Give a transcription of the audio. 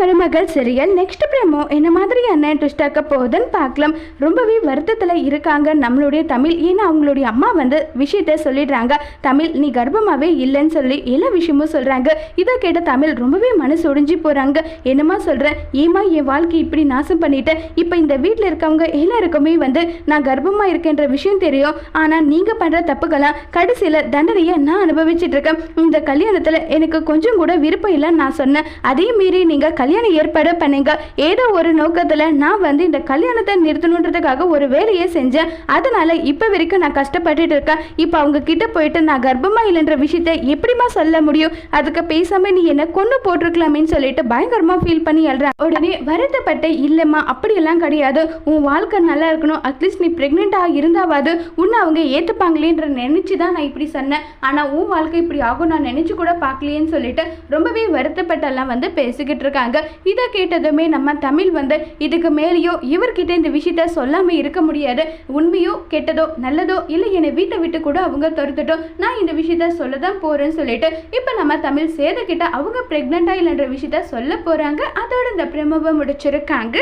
மருமகள் serial next பிரேமோ என்ன மாதிரியான ட்விஸ்டாக்க போகுதுன்னு பார்க்கலாம். ரொம்பவே வருத்தத்தில் இருக்காங்க நம்மளுடைய தமிழ். ஏன்னா அவங்களுடைய அம்மா வந்து விஷயத்த சொல்லிடுறாங்க. தமிழ் நீ கர்ப்பமாகவே இல்லைன்னு சொல்லி எல்லா விஷயமும் சொல்கிறாங்க இதை கேட்ட தமிழ் ரொம்பவே மனசு ஒடிஞ்சு போகிறாங்க என்னமா சொல்கிறேன் ஏமா என் வாழ்க்கை இப்படி நாசம் பண்ணிட்டேன் இப்போ இந்த வீட்டில் இருக்கவங்க எல்லாருக்குமே வந்து நான் கர்ப்பமாக இருக்கேன்ற விஷயம் தெரியும். ஆனால் நீங்கள் பண்ணுற தப்புக்கெல்லாம் கடைசியில் தண்டனையை நான் அனுபவிச்சுட்டு இருக்கேன். இந்த கல்யாணத்தில் எனக்கு கொஞ்சம் கூட விருப்பம் இல்லைன்னு நான் சொன்னேன். அதே மீறி நீங்கள் கல்யாணம் ஏற்பாடு பண்ணுங்க. ஏதோ ஒரு நோக்கத்தில் நான் வந்து இந்த கல்யாணத்தை நிறுத்தணுன்றதுக்காக ஒரு வேலையை செஞ்சேன். அதனால இப்போ வரைக்கும் நான் கஷ்டப்பட்டுட்டு இருக்கேன். இப்போ அவங்க கிட்ட போயிட்டு நான் கர்ப்பமா இல்லைன்ற விஷயத்த எப்படிமா சொல்ல முடியும்? அதுக்கு பேசாம நீ என்ன கொண்டு போட்டிருக்கலாமேன்னு சொல்லிட்டு பயங்கரமா ஃபீல் பண்ணி எழுறேன் உடனே வருத்தப்பட்டு இல்லைம்மா அப்படியெல்லாம் கிடையாது. உன் வாழ்க்கை நல்லா இருக்கணும். அட்லீஸ்ட் நீ ப்ரெக்னெண்ட்டாக இருந்தாவது. உன்னை அவங்க ஏற்றுப்பாங்களேன்ற நினச்சி தான் நான் இப்படி சொன்னேன். ஆனால் உன் வாழ்க்கை இப்படி ஆகும் நான் நினச்சி கூட பார்க்கலையேன்னு சொல்லிட்டு ரொம்பவே வருத்தப்பட்டெல்லாம் வந்து பேசிக்கிட்டு இருக்காங்க. இதை கேட்டதுமே நம்ம தமிழ் வந்து இதுக்கு மேலேயோ இவர்கிட்ட இந்த விஷயத்த சொல்லாமல் இருக்க முடியாது. உண்மையோ கெட்டதோ நல்லதோ இல்லை என்னை வீட்டை விட்டு கூட அவங்க துரத்துட்டோம். நான் இந்த விஷயத்த சொல்ல தான் போகிறேன்னு சொல்லிட்டு இப்போ நம்ம தமிழ் சேதக்கிட்ட அவங்க ப்ரெக்னெண்ட்டாக இல்லைன்ற விஷயத்த சொல்ல போகிறாங்க அதோட இந்த பிரமவை முடிச்சிருக்காங்க.